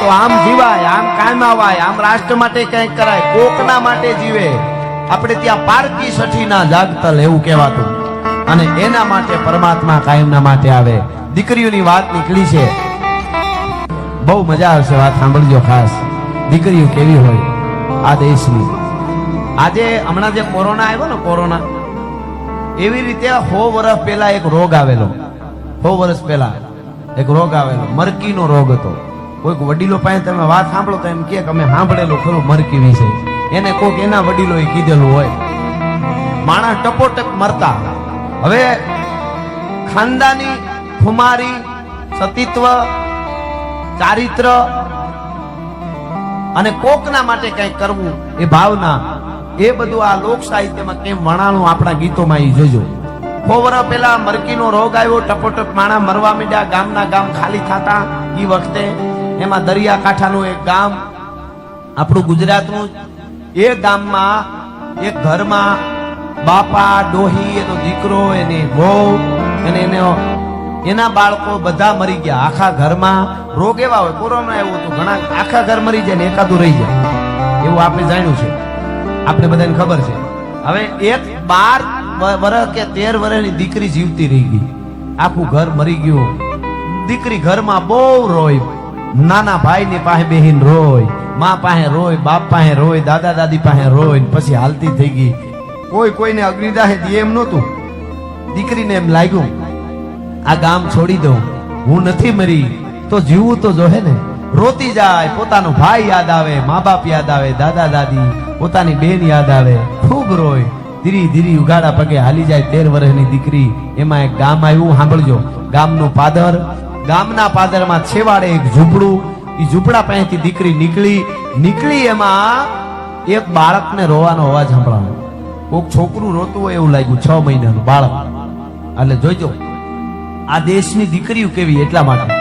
તો આમ જીવાય, આમ કાયમ આવાય આમ રાષ્ટ્ર માટે કંઈક કરાય, કોકના માટે જીવે. આપણે ત્યાં પારકી સઠીના જાગતલ એવું કહેવાતું. અને એના માટે પરમાત્મા કાયમના માટે આવે. દીકરીઓની વાત નીકળી છે. બહુ મજા આવશે વાત સાંભળજો ખાસ. દીકરીઓ કેવી હોય? આ દેશની. આજે હમણાં જે કોરોના આવ્યો ને કોરોના, એવી રીતે સો વર્ષ પહેલા એક રોગ આવેલો. સો વર્ષ પહેલા એક રોગ આવેલો. મરકીનો રોગ હતો. કોઈક વડીલો પાસે તમે વાત સાંભળો તો એમ કે અમે સાંભળેલું ખરું મરકી વિશે. એને કોઈક એના વડીલોએ કીધેલું હોય. માણસ ટપોટપ મરતા. હવે ખાનદાની ખુમારી, સતીત્વ, ચારિત્ર અને કોકના માટે કંઈક કરવું એ ભાવના, એ બધું આ લોક સાહિત્યમાં કેમ વણાણું આપણા ગીતોમાં ઈ જોજો. સો વર્ષ પહેલા મરકીનો રોગ આવ્યો, ટપોટપ માણા મરવા મીડ્યા, ગામના ગામ ખાલી થતા એ વખતે એમાં દરિયાકાંઠાનું એક ગામ, આપણું ગુજરાતનું એ ગામમાં, એક ઘરમાં બાપા, ડોહી, એનો દીકરો, એની વહુ અને એનો, એના બાળકો બધા મરી ગયા. આખા ઘરમાં રોગ એવા હોય. કોરોના એવું હતું, ઘણા આખા ઘર મરી જાય ને એકાદું રહી જાય. એવું આપણે જાણ્યું છે. આપણે બધાને ખબર છે. હવે એક બાર વર્ષ કે તેર વર્ષની દીકરી જીવતી રહી ગઈ. આખું ઘર મરી ગયું. દીકરી ઘરમાં બહુ રોય નાના ભાઈની પાસે બેહીન રોય, મા પાસે રોય, બાપ પાસે રોય, દાદા દાદી પાસે રોય પછી હાલતી થઈ ગઈ. કોઈ કોઈને અગ્નિદાહે એમ નહોતું. દીકરીને એમ લાગ્યું, આ ગામ છોડી દઉં, હું નથી મરી, તો જીવવું તો જોહે ને. રોતી જાય, પોતાનો ભાઈ યાદ આવે, મા બાપ યાદ આવે, દાદા દાદી, પોતાની બેન યાદ આવે, ખૂબ રોય. ધીરી ધીરી ઉગાડા પગે હાલી જાય તેર વર્ષની દીકરી. એમાં એક ગામ આવ્યું, સાંભળજો. ગામનું પાદર ગામના પાદરમાં છેવાડે એક ઝૂંપડું એ ઝૂંપડા પાસેથી દીકરી નીકળી નીકળી એમાં એક બાળકને રોવાનો અવાજ સાંભળવાનો કોક છોકરું રોતું હોય એવું લાગ્યું, છ મહિનાનું બાળક. એટલે જોઈજો, આ દેશની દીકરીઓ કેવી એટલા માટે.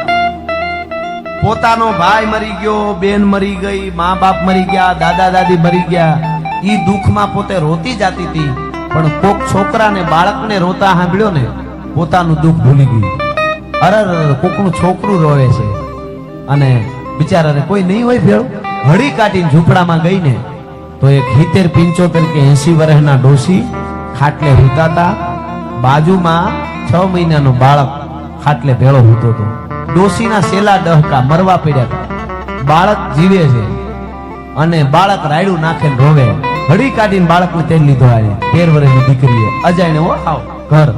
પોતાનો ભાઈ મરી ગયો, બેન મરી ગઈ, મા બાપ મરી ગયા, દાદા દાદી મરી ગયા એ દુઃખમાં પોતે રોતી જાતી હતી. પણ કોક છોકરાને બાળકને રોતા સાંભળ્યો ને, પોતાનું દુઃખ ભૂલી ગઈ અરે અરે કોકનું છોકરું રોવે છે. અને બિચારાને કોઈ નહીં હોય ભેળું? હળી કાઢીને ઝૂંપડામાં ગઈ ને તો એક હિતેર પિંચોતેર કે એસી વર્ષના ડોસી ખાટલે હુતાતા બાજુમાં છ મહિનાનો બાળક ખાટલે ભેળો હૂતો હતો. ડોસીના સેલા ડહકા મરવા પડ્યા બાળક જીવે છે અને બાળક રાયડું નાખે રોવે. હળી કાઢીને બાળકને તેલ લીધો આવે તેર વર્ષની દીકરીએ અજાયને ઓ આવ, ઘર.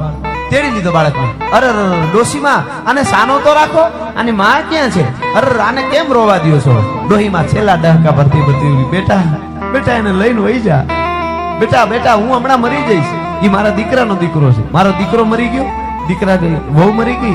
તેડી લીધો બાળકને. અરે ડોશીમાં, આને સાનો તો રાખો, આની માં ક્યાં છે? અરે આને કેમ રોવા દ્યો છો? ડોહીમાં છેલ્લા ડહકા ભરતી ભરતી બેટા બેટા, એને લઈને વહી જા. બેટા બેટા, હું હમણાં મરી જઈશ. એ મારા દીકરાનો દીકરો છે. મારો દીકરો મરી ગયો. દીકરા વહુ મરી ગઈ?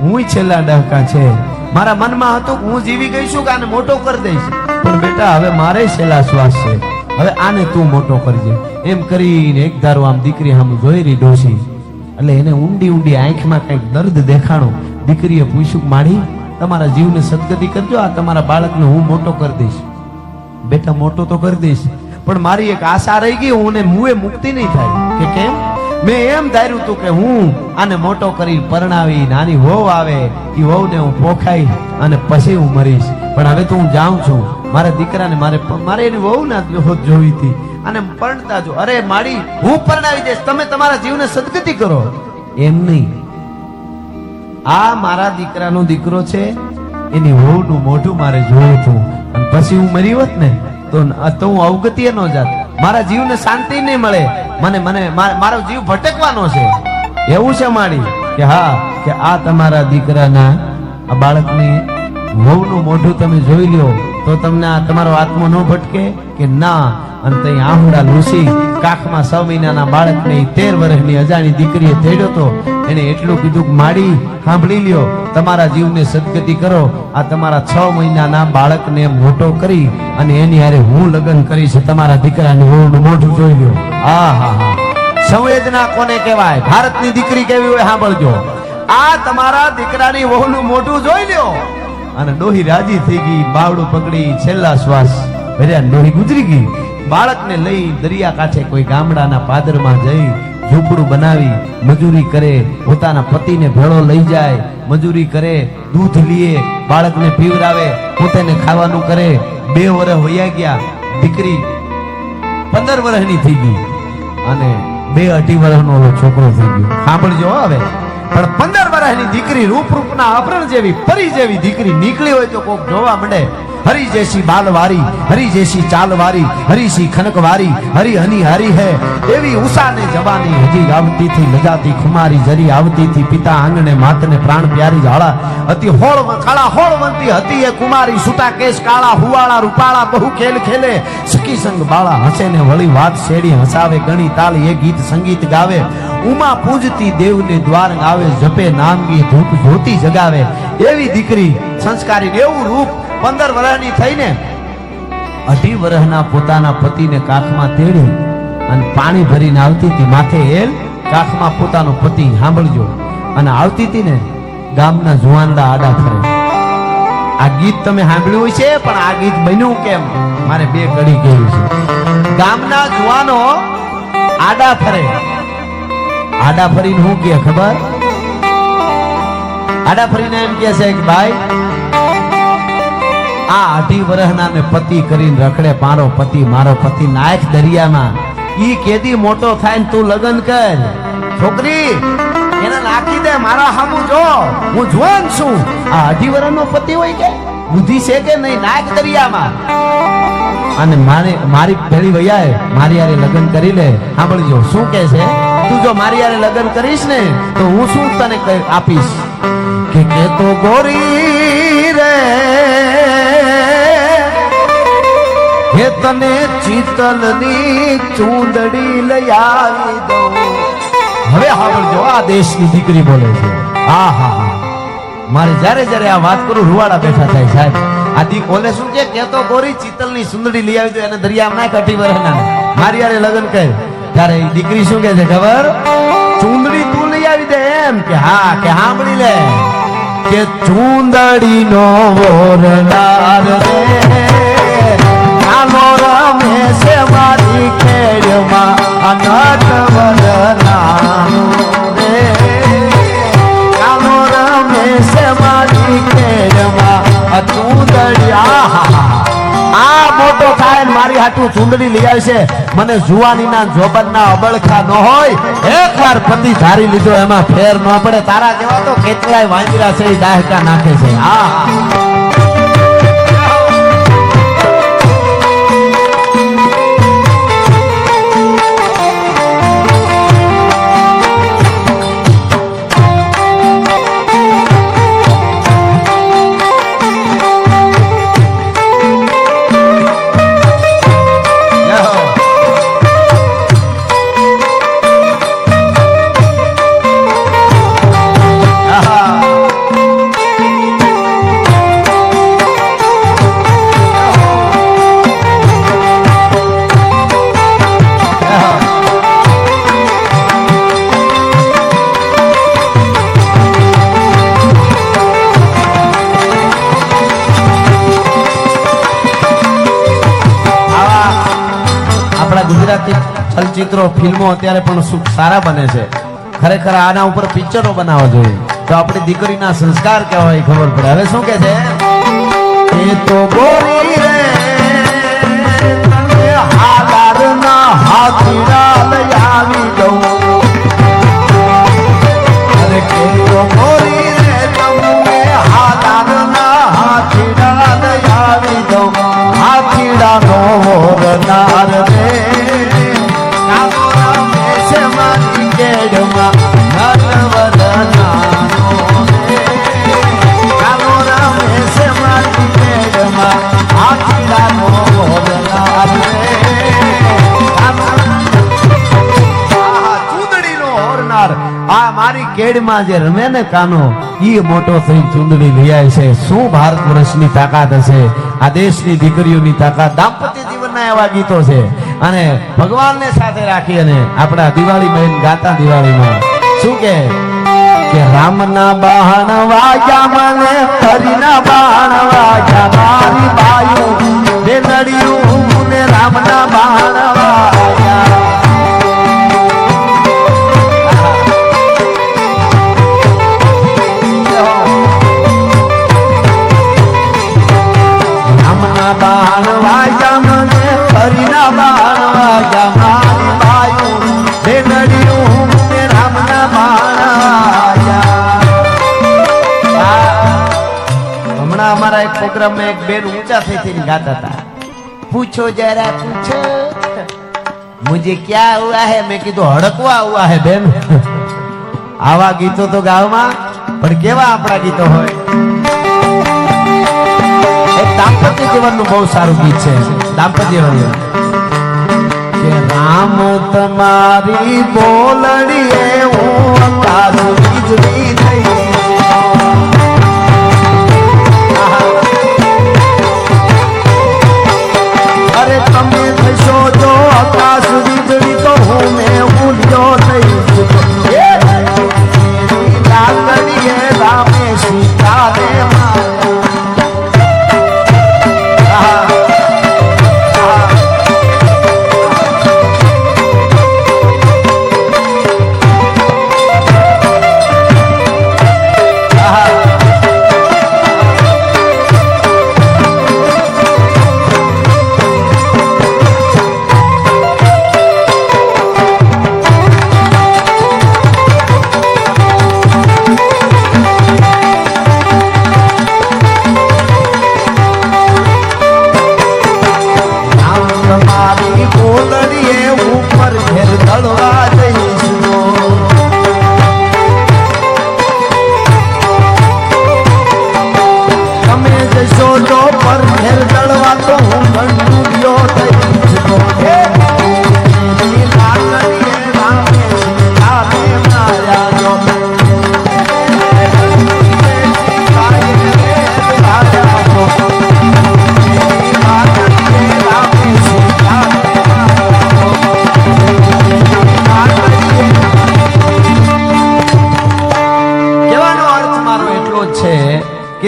હું છેલ્લા ડહકા છે. મારા મનમાં હતું હું જીવી ગઈ છું કે આને મોટો કરી દઈશ. પણ બેટા, હવે મારે છેલ્લા શ્વાસ છે. હવે આને તું મોટો કરજે. એમ કરીને એક ધારો આમ દીકરી આમ જોઈ રહી ડોશી. એટલે એને ઊંડી ઊંડી આંખમાં કંઈક દર્દ દેખાણું. દીકરીએ પૂછ્યું માડી તમારા જીવને સદગતિ કરજો. આ તમારા બાળકને હું મોટો કરી દઈશ. બેટા, મોટો તો કરી દઈશ. પણ મારી એક આશા રહી ગઈ, હું મુએ મુક્તિ નહીં થાય. કે કેમ? મેં એમ ધાર્યું હતું કે હું આને મોટો કરી પરણાવી, નાની વહુ આવે એ વહુને હું પોખાઈ અને પછી હું મરીશ. પણ હવે તો હું જાઉં છું. મારા દીકરાને મારે મારે એની વહુ ના જોવી હતી અને પરણતા જો. અરે માડી હું પરણાવી દઈશ. તમે તમારા જીવને સદગતિ કરો. એમ નહીં. આ મારા દીકરાનો દીકરો છે. એની વહુનું મોઢું મારે જોયું હતું અને પછી હું મરી હોત ને, તો તો હું અવગતિએ ન જાત. મારા જીવને શાંતિ નહીં મળે. મને મને મારો જીવ ભટકવાનો છે. એવું છે માડી કે હા, કે આ તમારા દીકરાના આ બાળકની વહુનું મોઢું તમે જોઈ લ્યો. તો તમને તમારો આત્મો ન ભટકે કે ના, અને તઈ આહુડા લૂસી કાખમાં છ મહિનાના બાળકને તેર વર્ષની અજાણી દીકરીએ તેડ્યો તો એને એટલું કીધું માડી, સાંભળી લ્યો, તમારા જીવને સદગતિ કરો. આ તમારા છ મહિનાના બાળકને મોટો કરી અને એની હારે હું લગ્ન કરીશ, તમારા દીકરાની વહુનું મોઢું જોઈ લ્યો. આ, હા હા. સંવેદના કોને કહેવાય? ભારતની દીકરી કેવી હોય, સાંભળજો. આ તમારા દીકરાની વહુનું મોઢું જોઈ લ્યો. અને ડોહી રાજી થઈ ગઈ, બાવડું પકડી, છેલ્લા શ્વાસ ભર્યા ડોહી ગુજરી ગઈ. બાળકને લઈ દરિયા કાંઠે કોઈ ગામડાના પાદરમાં જઈ ઝૂંપડું બનાવી, મજૂરી કરે, પોતાના પતિને ભેળો લઈ જાય, મજૂરી કરે, દૂધ લીએ, બાળકને પીવરાવે, પોતાને ખાવાનું કરે. બે વર્ષ હોયા ગયા, દીકરી પંદર વર્ષની થઈ ગઈ અને બે અઢી વર્ષનો છોકરો થઈ ગયો. સાંભળજો હવે. પણ પંદર વર્ષની દીકરી રૂપ રૂપના અપરણ જેવી પરી જેવી દીકરી નીકળી હોય તો કોક જોવા મળે. હરી જેસી બાલવારી હરી જેસી ચાલવારી હરીસી ખનકવારી હરી હની હરી હે એવી ઉષાને જવાની હજી આવતી થી લજાતી ખુમારી જરી આવતી થી પિતા આંગણે માતને પ્રાણ પ્યારી જાળા અતિ હોળ કાળા હોળવંતી હતી એ કુમારી સુતા કેશ કાળા હુવાળા રૂપાળા બહુ ખેલ ખેલે સખી સંગ બાળા હસે ને વળી વાત શેડી હસાવે, ગણી તાલ એ ગીત સંગીત ગાવે। ઉમા પૂજતી દેવને દ્વાર આવે જપે નામગી ધૂપ જ્યોતિ જગાવે। એવી દીકરી સંસ્કારી એવું રૂપ પંદર વર્ષની થઈને અઢી વર્ષના પોતાના પતિને કાખમાં તેડી અને પાણી ભરીને આવતી હતી માથે એલ કાખમાં પોતાનો પતિ સાંભળજો. અને આવતી હતી ને ગામના જુવાનડા આડા ફરે આ ગીત તમે સાંભળ્યું છે પણ આ ગીત બન્યું કેમ? મારે બે કડી કેવી છે. ગામના જુવાનો આડા ફરે. આડા ફરીને શું કે ખબર? આડા ફરીને એમ કે છે કે, ભાઈ આ અઢી વર્ષના પતિ કરીને રખડે, મારો પતિ મારો પતિ, નાયક દરિયામાં. ઈ કેદી મોટો થાય ને તું લગ્ન કર. છોકરી, એને નાખી દે, મારા હામુ જો. હું જુવાન છું. આ અઢી વર્ષનો પતિ હોય કે? બુદ્ધિ છે કે નહીં? નાયક દરિયામાં. અને મારે, મારી પેલી વૈયાએ મારી યારે લગ્ન કરી લે. સાંભળજો, શું કે છે? તું જો મારી યારે લગ્ન કરીશ ને, તો હું શું તને આપીશ? કે કે તો ગોરી રે હે તને ચિતલની ચૂંદડી લઈ આવી દઉં. હવે સાંભળજો આ દેશની દીકરી બોલે છે. આ, હા હા. મારે જ્યારે જ્યારે આ વાત કરું, રૂવાડા બેઠા થાય સાહેબ. આ દી બોલે શું કે કે તો ગોરી ચિતલની સુંદડી લઈ આવી દો એને દરિયામાં નાખ અઢી ના. મારી યારે લગ્ન કહે ત્યારે એ દીકરી શું કે છે ખબર? ચૂંદડી તું લઈ આવી દે એમ કે હા, કે સાંભળી લે. કે ચૂંદડી નો વોરનાર રે કાનો રમે છે મારી ખેડમાં આ મોટો થાય ને મારી હાટું ચૂંદડી લઈ આવશે મને જુવાનીના જોબનના અબળખા ન હોય. એકવાર પતિ ધારી લીધો, એમાં ફેર ન પડે. તારા જેવા તો કેટલાય વાંદરા છે, એ દાહકા નાખે છે. હા. ફિલ્મો અત્યારે પણ સારા બને છે. ખરેખર આના ઉપર પિક્ચરો બનાવવા જોઈએ. તો આપણી દીકરીના સંસ્કાર કહેવાય ખબર પડે. હવે શું કે છે? એ તો ગોરી કેડમાં જે રમે ને કાનો એ મોટો થઈ ચૂંદડી લઈ છે. શું ભારત વર્ષની તાકાત હશે? આ દેશની દીકરીઓની તાકાત દાંપત્ય જીવનના એવા ગીતો છે. અને ભગવાનને સાથે રાખી અને આપણા દિવાળી બહેન ગાતા દિવાળીમાં. શું કે કે રામના બાણ વાગ્યા મને, હરિના બાણ વાગ્યા મારી બાયું. રામના પ્રોગ્રામમાં એક બેન ઊંચા થઈ થઈને ગાતા હતા. પૂછો જરા, પૂછો. મુજે ક્યાં હુઆ હે? મેં કીધું, હડકવા હુઆ હે બેન. આવા ગીતો તો ગાવામાં, પણ કેવા આપણા ગીતો હોય? એક દાંપત્ય જીવનનું બહુ સારું ગીત છે. દાંપત્ય જીવન. કે રામ તમારી બોલડીએ, હું આકાશ વીજળી થઈ તમે થશો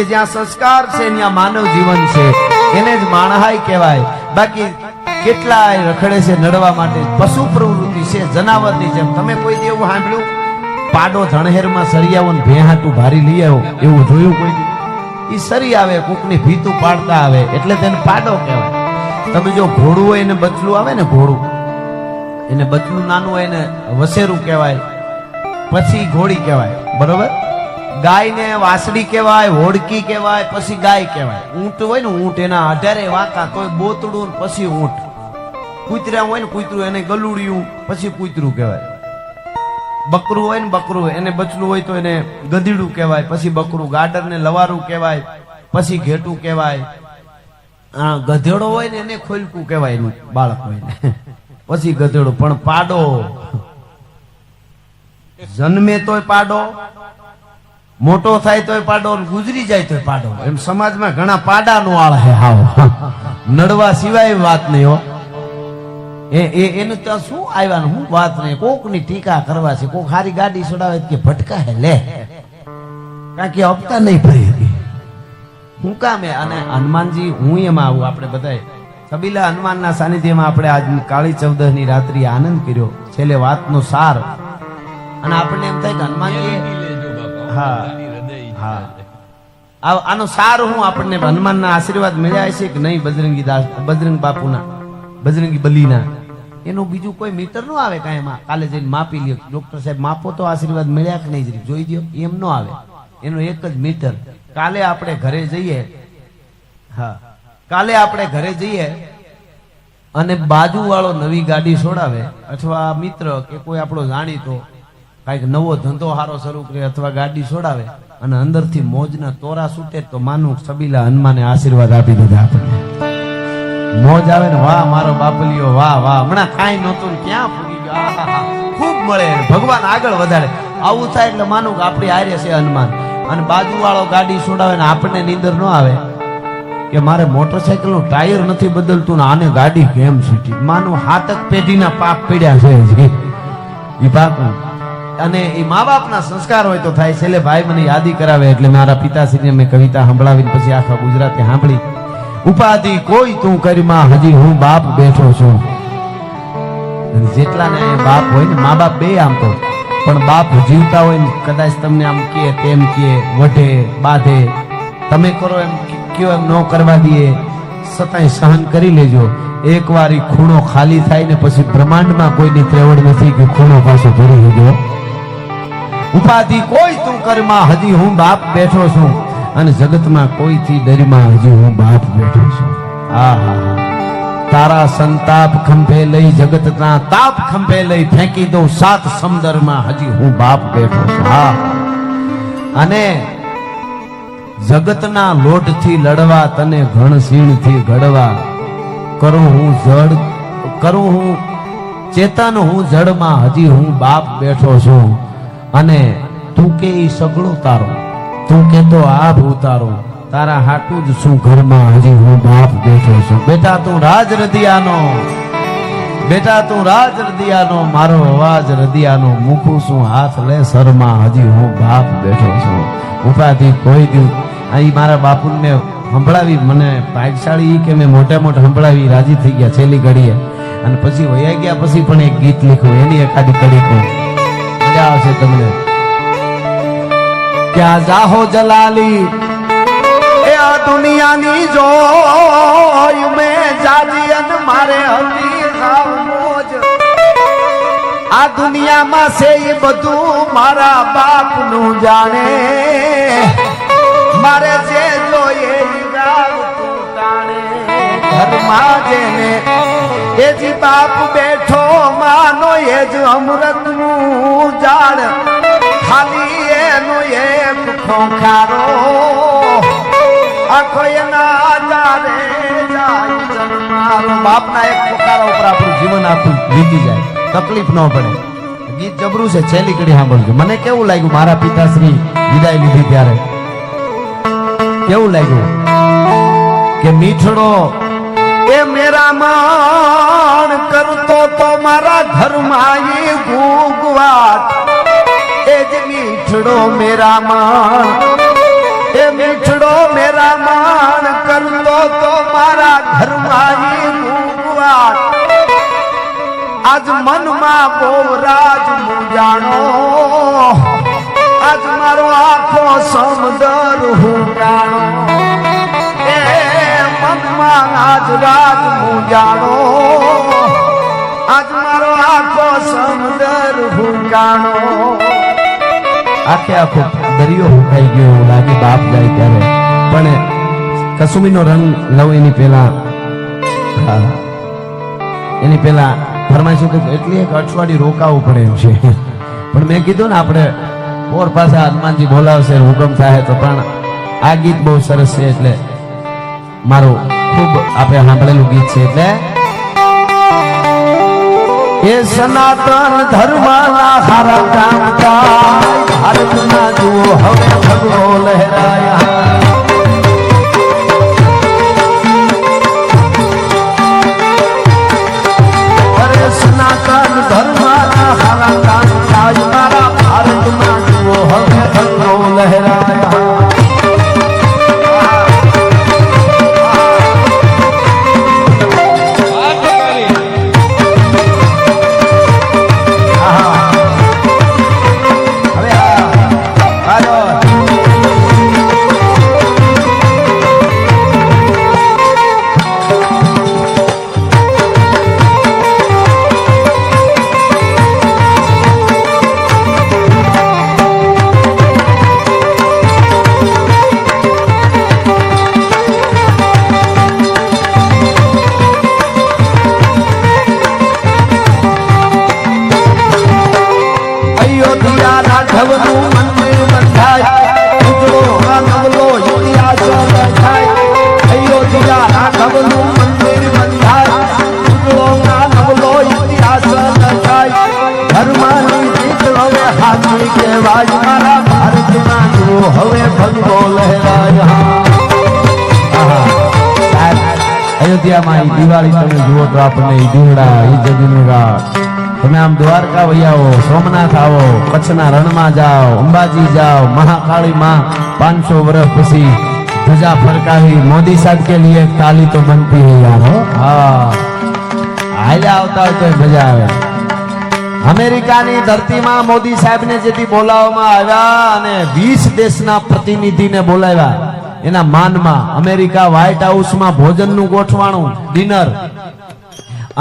જ્યાં સંસ્કાર છે, ત્યાં માનવ જીવન છે. એને જ માણહાય કહેવાય. બાકી કેટલાય રખડે છે નડવા માટે. પશુ પ્રવૃત્તિ છે, જનાવરની જેમ. તમે કોઈ એવું સાંભળ્યું? પાડો ધણહેરમાં સરિયાવો ને ભેહાટું ભારી લઈ આવ્યો. એવું જોયું કોઈ એ સરી આવે, કોકની ભીતું પાડતા આવે. એટલે તેને પાડો કહેવાય. તમે જો ઘોડું હોય એને બચલું આવે ને ઘોડું એને બચલું નાનું હોય ને વસેરું કહેવાય. પછી ઘોડી કહેવાય. બરોબર? ગાયને વાસડી કહેવાય, હોડકી કહેવાય, પછી ગાય કહેવાય. ઊંટ હોય ને ઊંટ, એના અઢારે વાંકા કોઈ બોતડું પછી ઊંટ. કૂતરા હોય ને કૂતરું, એને ગલુડિયું, પછી કૂતરું કહેવાય. બકરું હોય ને બકરું, એને બચલું હોય તો એને ગધેડું કહેવાય, પછી બકરું. ગાડર ને લવારું કહેવાય, પછી ઘેટું કહેવાય. આ ગધેડો હોય ને એને ખોલકું કહેવાય એનું બાળક હોય ને. પછી ગધેડો, પણ પાડો. જન્મે તોય પાડો. મોટો થાય તોય પાડો ગુજરી જાય તોય પાડો. એમ સમાજમાં ઘણા પાડાનો આળ હે હાવ. નડવા સિવાય વાત નહીં હો. એ એ એનું ત્યાં શું આવ્યા હું વાત નહીં. કોકની ટીકા કરવા છે. કોક હારી ગાડી ચડાવે કે ભટકા હે લે. કારણ કે હપ્તા નહીં ભરી હું કામ અને હનુમાનજી હું એમાં આવું. આપણે બધાએ સબીલા હનુમાનના સાનિધ્યમાં આપણે આજ કાળી ચૌદહની રાત્રિ આનંદ કર્યો. છેલ્લે વાતનો સાર. અને આપણને એમ થાય કે હનુમાનજી હા. આનો સાર હું આપણને હનુમાનના આશીર્વાદ મળ્યા છે કે નહીં બજરંગી દાસ બજરંગ બાપુના બજરંગી બલીના? એનું બીજું કોઈ મીટર નો આવે કાંઈ એમાં. કાલે જઈને માપી લ્યો. ડોક્ટર સાહેબ માપો તો આશીર્વાદ મળ્યા કે નહીં જોઈ દો એમ નો આવે. એનું એક જ મીટર. કાલે આપણે ઘરે જઈએ. હા. કાલે આપણે ઘરે જઈએ અને બાજુ વાળો નવી ગાડી છોડાવે. અથવા મિત્ર કે કોઈ આપણો જાણીતો કાંઈક નવો ધંધો હારો શરૂ કરે અથવા ગાડી છોડાવે અને અંદરથી મોજના તોરા છૂટે તો માનું સબીલા હનુમાને આશીર્વાદ આપી દીધા આપણને. મોજ આવે ને, વાહ, મારો બાપલીઓ, વાહ વાહ. હમણાં કાંઈ નહોતું ક્યાં પૂગી ગયો. ખૂબ મળે ભગવાન આગળ વધારે. આવું થાય એટલે માનું કે આપણી આર્ય છે હનુમાન. અને બાજુવાળો ગાડી છોડાવે ને આપણને નીંદર ન આવે. કે મારે મોટરસાયકલનું ટાયર નથી બદલતું ને આને ગાડી કેમ છૂટી? માનું હાથક પેઢીના પાપ પીડ્યા છે. એ પાકું અને એ મા બાપના સંસ્કાર હોય તો થાય. છેલ્લે ભાઈ મને યાદી કરાવે એટલે મારા પિતાશ્રીને મેં કવિતા સંભળાવીને પછી આખા ગુજરાતી સાંભળી. ઉપાધિ કોઈ તું કરીમાં, હજી હું બાપ બેઠો છું. જેટલા જેટલાને બાપ હોય ને મા બાપ બે આમ તો. પણ બાપ જીવતા હોય ને, કદાચ તમને આમ કે તેમ કે વઢે બાંધે. તમે કરો એમ કયો એમ ન કરવા દઈએ. છતાંય સહન કરી લેજો. એકવાર એ ખૂણો ખાલી થાય ને પછી બ્રહ્માંડમાં કોઈની ત્રેવડ નથી કે ખૂણો પાછો ભરી ગયો ઉપાધિ કોઈ તું કરમાં, હજી હું બાપ બેઠો છું. અને જગતમાં કોઈથી ડરમાં હજી હું બાપ બેઠો છું. આ હા તારા સંતાપ ખંભે લઈ જગતના તાપ ખંભે લઈ ફેંકી દઉં સાત સમંદરમાં, હજી હું બાપ બેઠો છું. હા. અને જગતના લોટથી લડવા, તને ઘણસીણથી ઘડવા. કરું હું જડ, કરું હું ચેતન હું જડમાં, હજી હું બાપ બેઠો છું. અને તું કે એ સગળો તારો? તું કે તો આ ભૂતારો તારા હાટું જ શું ઘરમાં હજી હું બાપ બેઠો છું? બેટા, તું રાજ રદિયાનો, બેટા, તું રાજ રદિયાનો, મારો અવાજ રદિયાનો મૂકું છું, હાથ લે સરમાં હજી હું બાપ બેઠો છું. ઉપાધિ કોઈ દી અહીં મારા બાપુને સંભળાવી, મને ભાગશાળી કે મેં મોટા મોટા સંભળાવી, રાજી થઈ ગયા છેલ્લી ઘડીએ. અને પછી વયા ગયા પછી પણ એક ગીત લખ્યું, એની એકાદી કડી કહું. મજા આવશે તમને. ક્યાં જાહો જલાલી? એ દુનિયાની જો મેં જાજી અન મારે હતી સાવ મોજ. આ દુનિયામાં છે એ બધું મારા બાપનું જાણે. મારે જે જોઈએ ઘરમાં જેને એ જ બાપ બેઠો માનો એ જ અમૃતનું ઝાડ ખાલી એનો એક ખોખારો. આખો એના જાય બાપના એક ખોખારા ઉપર આપણું જીવન આખું વીતી જાય. તકલીફ ન પડે. ગીત જબરું છે, છેલ્લી કડી સાંભળજો. મને કેવું લાગ્યું? મારા પિતાશ્રી વિદાય લીધી ત્યારે. કેવું લાગ્યું? કે મીઠડો એ મેરા માણ કરતો તો મારા ઘરમાં એ ગુગવાટ એ જ મીઠડો મેરા માણ. એ મીઠડો મેરા માણ કરતો તો મારા ઘરમાં એ ગુગવાટ આજ મનમાં બહુ રાજ મૂંઝાણો આજ મારો આખો સમદર હું જાણો. મનમાં રાત હું જાણો. આજ મારો આખો સમુદર ભૂકાણો આખે આખો દરિયો ભૂકાઈ ગયો એવું લાગે બાપ જાય ત્યારે. પણ કસુમીનો રંગ લવ એની પહેલા એની પહેલા ફરમાઈશું કે એટલી એક અઠવાડિયું રોકાવું પડે એમ છે. પણ મેં કીધું ને આપણે ઓર પાસે હનુમાનજી બોલાવશે, હુકમ થાય તો પણ આ ગીત બહુ સરસ છે એટલે મારું ખૂબ આપણે સાંભળેલું ગીત છે એટલે એ સનાતન ધર્મના હારા કામ ભારતના જુઓ હવે ભગવો લહેરાયા. અયોધ્યામાં દિવાળી તમે જુઓ તો આપણને ઈ દીવડા, ઈ જગીનું રાત. તમે આમ દ્વારકા વૈયાઓ, સોમનાથ આવો, કચ્છના રણમાં જાઓ, અંબાજી જાઓ મહાકાળી માં પાંચસો વર્ષ પછી ધજા ફરકાવી મોદી સાહેબ કે લીએ તાલી તો બનતી હૈ યાર, હા. હાલ્યા આવતા હોય તો મજા આવે. અમેરિકાની ધરતીમાં મોદી સાહેબને જેથી બોલાવવામાં આવ્યા અને વીસ દેશના પ્રતિનિધિને બોલાવ્યા. એના માનમાં અમેરિકા વ્હાઇટ હાઉસમાં ભોજનનું ગોઠવાણું ડિનર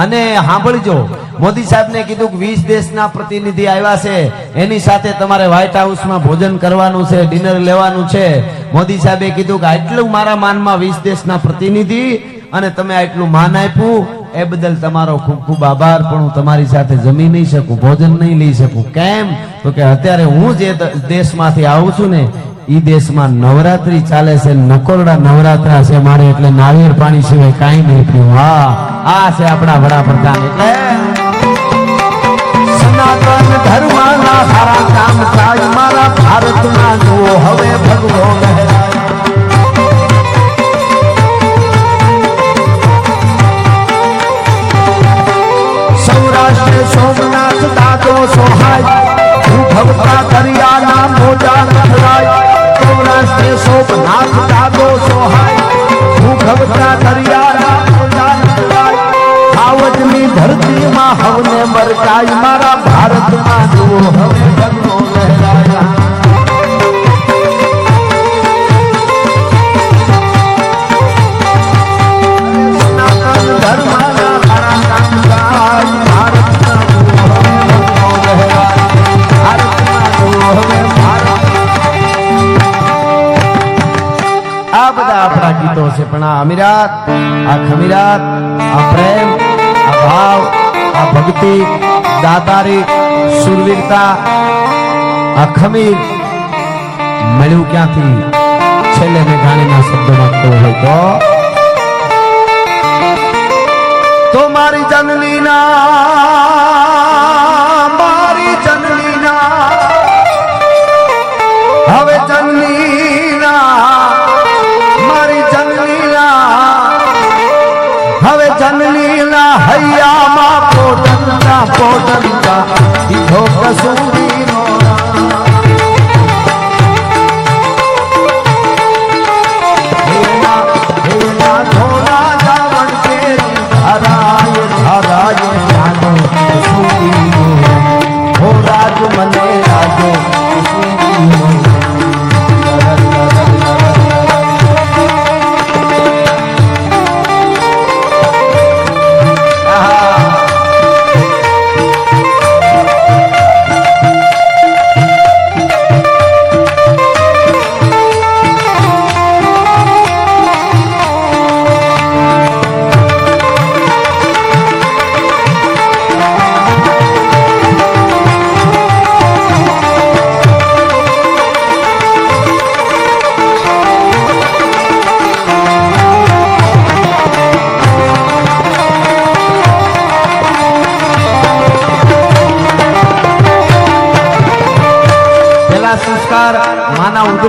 અને સાંભળજો, મોદી સાહેબને કીધું કે વીસ દેશના પ્રતિનિધિ આવ્યા છે, એની સાથે તમારે વ્હાઇટ હાઉસમાં ભોજન કરવાનું છે ડિનર લેવાનું છે. મોદી સાહેબે કીધું કે આટલું મારા માનમાં વીસ દેશના પ્રતિનિધિ અને તમે આટલું માન આપ્યું, એ બદલ તમારો ખૂબ ખૂબ આભાર, પણ હું તમારી સાથે જમી નહીં શકું, ભોજન નહીં લઈ શકું. કેમ? તો કે અત્યારે હું જે દેશમાંથી આવું છું ને ઈ દેશમાં નવરાત્રી ચાલે છે, નકોરડા નવરાત્રા છે મારે, એટલે નાળિયેર પાણી સિવાય કાંઈ નહીં પીવું. હા, આ છે આપણા વડાપ્રધાન એટલે. સનાતન ધર્મના સારા કામ થાય, મારા ભારતમાં જુઓ હવે ભગવો સોમનાથ દાદો સોહાય હું ભગતા દરિયાના નથરાય આવજની ધરતીમાં હવને મરકાય મારા આ અમીરાત આ ખમીરાત આ પ્રેમ આ ભાવ આ ભક્તિ દાતારી સુરવીરતા આ ખમીર મળ્યું ક્યાંથી છેલ્લે મેં ગાણીના શબ્દોમાં કહ્યું હોય તો તો મારી જનનીના મારી હૈયામાં પોટનના પોટનના. દીધો કસૂરીનો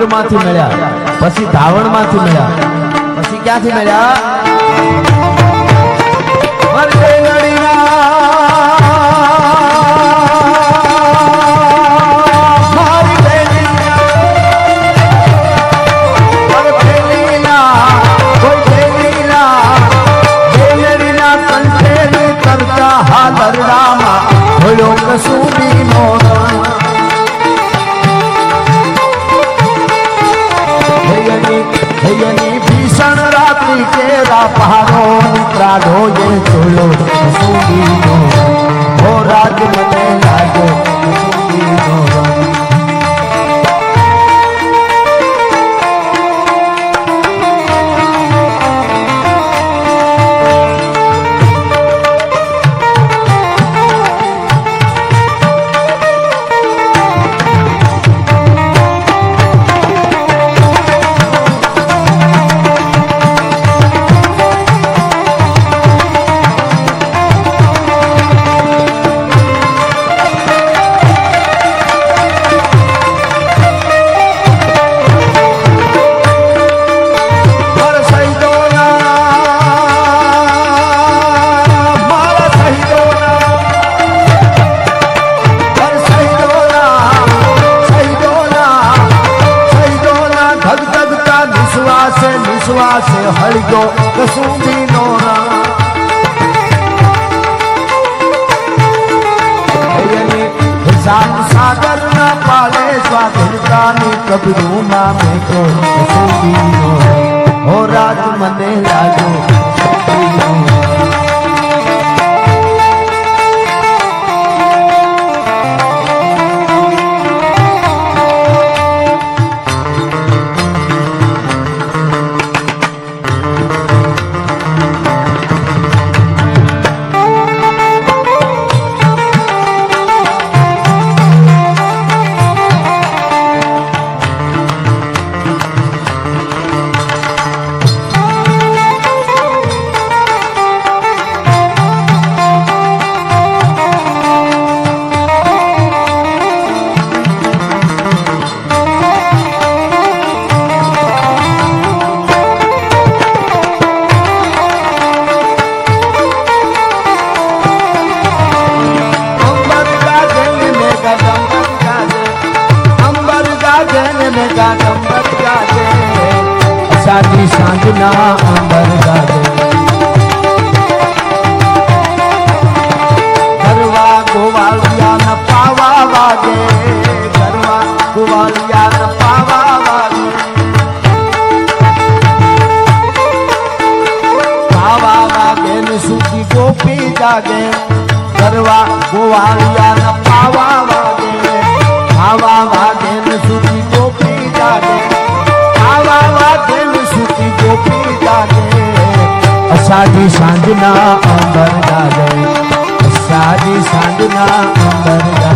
માના ઉદરમાંથી મળ્યા પછી ધાવણમાંથી મળ્યા પછી ક્યાંથી મળ્યા વરસે કેરા પહાડો પ્રાઢો એ ચોલો સુધીનો હો રાજ મને સ્વાધીનતાની કબરૂમાં મેકો કસુંબીનો હો રાજ મને માંડના અંતરગા